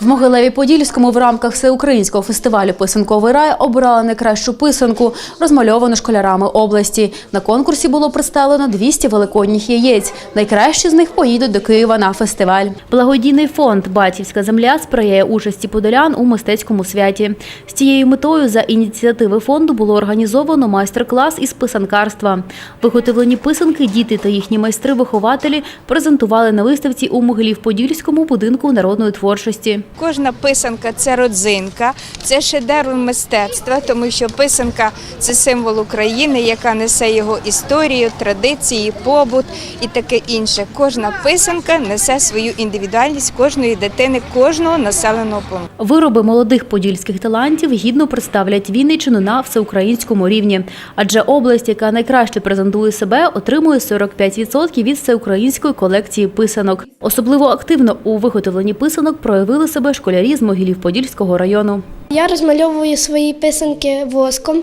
В Могилеві Подільському в рамках всеукраїнського фестивалю Писанковий рай обрали найкращу писанку, розмальовану школярами області. На конкурсі було представлено 200 великодніх яєць. Найкращі з них поїдуть до Києва на фестиваль. Благодійний фонд Батьківська земля сприяє участі подолян у мистецькому святі. З цією метою за ініціативи фонду було організовано майстер-клас із писанкарства. Виготовлені писанки діти та їхні майстри-вихователі презентували на виставці у Могилів-Подільському будинку народної творчості. Кожна писанка це родзинка, це шедевр мистецтва, тому що писанка це символ України, яка несе його історію, традиції, побут і таке інше. Кожна писанка несе свою індивідуальність кожної дитини, кожного населеного пункту. Вироби молодих подільських талантів гідно представлять Вінниччину на всеукраїнському рівні. Адже область, яка найкраще презентує себе, отримує 45% від всеукраїнської колекції писанок. Особливо активно у виготовленні писанок проявили себе школярі з Могилів-Подільського району. Я розмальовую свої писанки воском.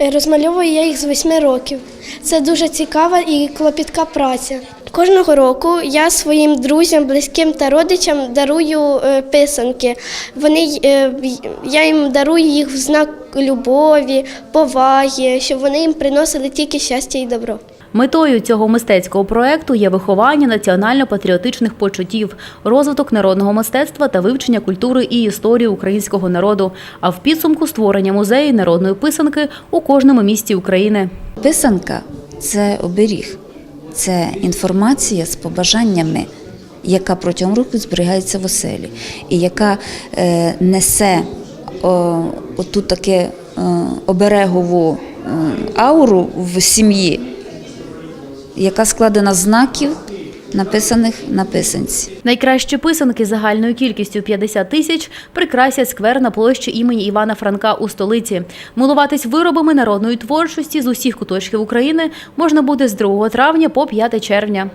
Е, Розмальовую я їх з 8 років. Це дуже цікава і клопітка праця. Кожного року я своїм друзям, близьким та родичам дарую е, писанки. Вони, е, я їм дарую їх в знак любові, поваги, щоб вони їм приносили тільки щастя і добро. Метою цього мистецького проекту є виховання національно-патріотичних почуттів, розвиток народного мистецтва та вивчення культури і історії українського народу, а в підсумку створення музею народної писанки у кожному місті України. Писанка це оберіг, це інформація з побажаннями, яка протягом року зберігається в оселі, і яка е, несе о, оту таке е, оберегову ауру в сім'ї, яка складена знаків, написаних на писанці. Найкращі писанки загальною кількістю 50 тисяч прикрасять сквер на площі імені Івана Франка у столиці. Милуватись виробами народної творчості з усіх куточків України можна буде з 2 травня по 5 червня.